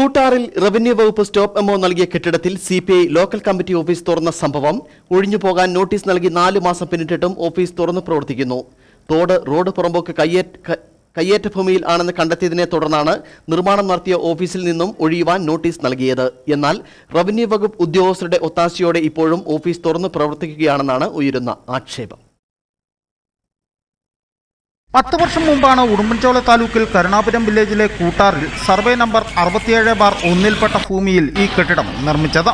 കൂട്ടാറിൽ revenue വകുപ്പ് stop memo നൽകിയ കെട്ടിടത്തിൽ C P I local committee office തുറന്ന സംഭവം. ഒഴിഞ്ഞുപോകാൻ നോട്ടീസ് നൽകി നാല് മാസം പിന്നിട്ടിട്ടും ഓഫീസ് തുറന്നു പ്രവർത്തിക്കുന്നു. തോട് റോഡ് പുറമ്പോക്ക് കയ്യേറ്റ കയ്യേറ്റ ഭൂമിയിൽ ആണെന്ന് കണ്ടെത്തിയതിനെ തുടർന്നാണ് നിർമ്മാണം നടത്തിയ ഓഫീസിൽ നിന്നും ഒഴിയുവാൻ നോട്ടീസ് നൽകിയത്. എന്നാൽ റവന്യൂ വകുപ്പ് ഉദ്യോഗസ്ഥരുടെ ഒത്താശയോടെ ഇപ്പോഴും ഓഫീസ് തുറന്നു പ്രവർത്തിക്കുകയാണെന്നാണ് ഉയരുന്ന ആക്ഷേപം. പത്ത് വർഷം മുമ്പാണ് ഉടുമ്പൻചോല താലൂക്കിൽ കരുണാപുരം വില്ലേജിലെ കൂട്ടാറിൽ സർവേ നമ്പർ അറുപത്തിയേഴ് ബാർ ഒന്നിൽപ്പെട്ട ഭൂമിയിൽ ഈ കെട്ടിടം നിർമ്മിച്ചത്.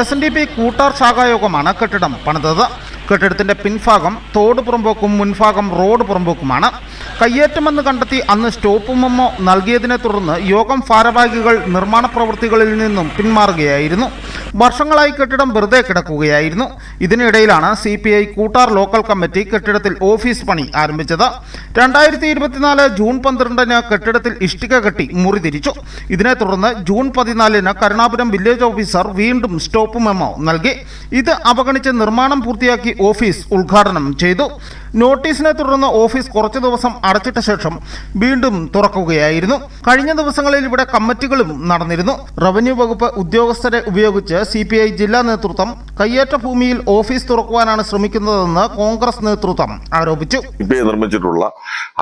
S N D P Koottar ശാഖായോഗമാണ് കെട്ടിടം പണിതത്. കെട്ടിടത്തിന്റെ പിൻഭാഗം തോട് പുറമ്പോക്കും മുൻഭാഗം റോഡ് പുറമ്പോക്കുമാണ്. കയ്യേറ്റമെന്ന് കണ്ടെത്തി അന്ന് സ്റ്റോപ്പ് മെമ്മോ നൽകിയതിനെ തുടർന്ന് യോഗം ഭാരവാഹികൾ നിർമ്മാണ പ്രവൃത്തികളിൽ നിന്നും പിന്മാറുകയായിരുന്നു. വർഷങ്ങളായി കെട്ടിടം വെറുതെ കിടക്കുകയായിരുന്നു. ഇതിനിടയിലാണ് C P I Koottar local committee കെട്ടിടത്തിൽ ഓഫീസ് പണി ആരംഭിച്ചത്. രണ്ടായിരത്തി ഇരുപത്തിനാല് ജൂൺ പന്ത്രണ്ടിന് കെട്ടിടത്തിൽ ഇഷ്ടിക കെട്ടി മുറി തിരിച്ചു ഇതിനെ തുടർന്ന് ജൂൺ പതിനാലിന് കരുണാപുരം വില്ലേജ് ഓഫീസർ വീണ്ടും സ്റ്റോപ്പ് മെമ്മോ നൽകി. ഇത് അവഗണിച്ച് നിർമ്മാണം പൂർത്തിയാക്കി ഓഫീസ് ഉദ്ഘാടനം ചെയ്തു. നോട്ടീസിനെ തുടർന്ന് ഓഫീസ് കുറച്ചു ദിവസം അടച്ചിട്ട ശേഷം വീണ്ടും തുറക്കുകയായിരുന്നു. കഴിഞ്ഞ ദിവസങ്ങളിൽ ഇവിടെ കമ്മിറ്റികളും നടന്നിരുന്നു. റവന്യൂ വകുപ്പ് ഉദ്യോഗസ്ഥരെ ഉപയോഗിച്ച് സി ജില്ലാ നേതൃത്വം കയ്യേറ്റ ഭൂമിയിൽ ഓഫീസ് തുറക്കുവാനാണ് ശ്രമിക്കുന്നതെന്ന് കോൺഗ്രസ് നേതൃത്വം ആരോപിച്ചു. നിർമ്മിച്ചിട്ടുള്ള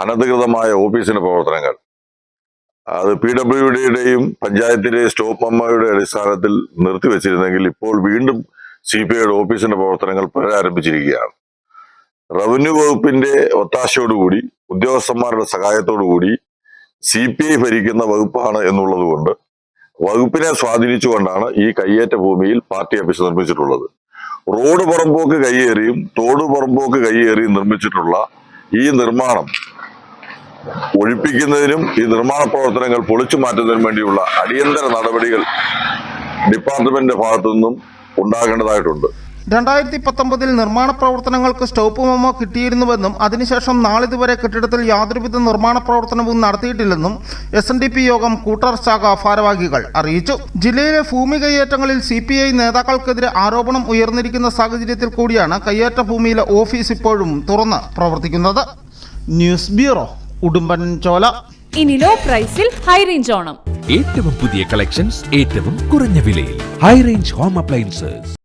അനധികൃതമായ ഓഫീസിന്റെ പ്രവർത്തനങ്ങൾ. അത് പി ഡബ്ല്യു ഡിയുടെയും പഞ്ചായത്തിലെ സ്റ്റോപ്പ് അമ്മയുടെ അടിസ്ഥാനത്തിൽ നിർത്തിവെച്ചിരുന്നെങ്കിൽ ഇപ്പോൾ വീണ്ടും സി പി ഐയുടെ ഓഫീസിന്റെ പ്രവർത്തനങ്ങൾ പുനരാരംഭിച്ചിരിക്കുകയാണ്. റവന്യൂ വകുപ്പിന്റെ ഒത്താശയോടുകൂടി ഉദ്യോഗസ്ഥന്മാരുടെ സഹായത്തോടുകൂടി സി പി ഐ ഭരിക്കുന്ന വകുപ്പാണ് എന്നുള്ളത് കൊണ്ട് വകുപ്പിനെ സ്വാധീനിച്ചുകൊണ്ടാണ് ഈ കയ്യേറ്റ ഭൂമിയിൽ പാർട്ടി ഓഫീസ് നിർമ്മിച്ചിട്ടുള്ളത്. റോഡ് പുറമ്പോക്ക് കയ്യേറിയും തോട് പുറമ്പോക്ക് കയ്യേറിയും നിർമ്മിച്ചിട്ടുള്ള ഈ നിർമ്മാണം ഒഴിപ്പിക്കുന്നതിനും ഈ നിർമ്മാണ പ്രവർത്തനങ്ങൾ പൊളിച്ചു മാറ്റുന്നതിനും വേണ്ടിയുള്ള അടിയന്തര നടപടികൾ ഡിപ്പാർട്ട്മെന്റിന്റെ ഭാഗത്തു നിന്നും ഉണ്ടാകേണ്ടതായിട്ടുണ്ട്. രണ്ടായിരത്തി പത്തൊമ്പതിൽ നിർമ്മാണ പ്രവർത്തനങ്ങൾക്ക് സ്റ്റോപ്പ് മെമ്മോ കിട്ടിയിരുന്നുവെന്നും അതിനുശേഷം നാളിതുവരെ കെട്ടിടത്തിൽ യാതൊരുവിധ നിർമ്മാണ പ്രവർത്തനവും നടത്തിയിട്ടില്ലെന്നും എസ് എൻ ഡി പി യോഗം കൂട്ടർ ശാഖ ഭാരവാഹികൾ അറിയിച്ചു. ജില്ലയിലെ ഭൂമി കയ്യേറ്റങ്ങളിൽ സി പി ഐ നേതാക്കൾക്കെതിരെ ആരോപണം ഉയർന്നിരിക്കുന്ന സാഹചര്യത്തിൽ കൂടിയാണ് കയ്യേറ്റ ഭൂമിയിലെ ഓഫീസ് ഇപ്പോഴും തുറന്ന് പ്രവർത്തിക്കുന്നത്. ന്യൂസ് ബ്യൂറോ ഉടുമ്പൻചോല ഇനി ലോ പ്രൈസിൽ ഹൈ റേഞ്ച് ഓണം. ഏറ്റവും പുതിയ കളക്ഷൻസ് ഏറ്റവും കുറഞ്ഞ വിലയിൽ. High range home appliances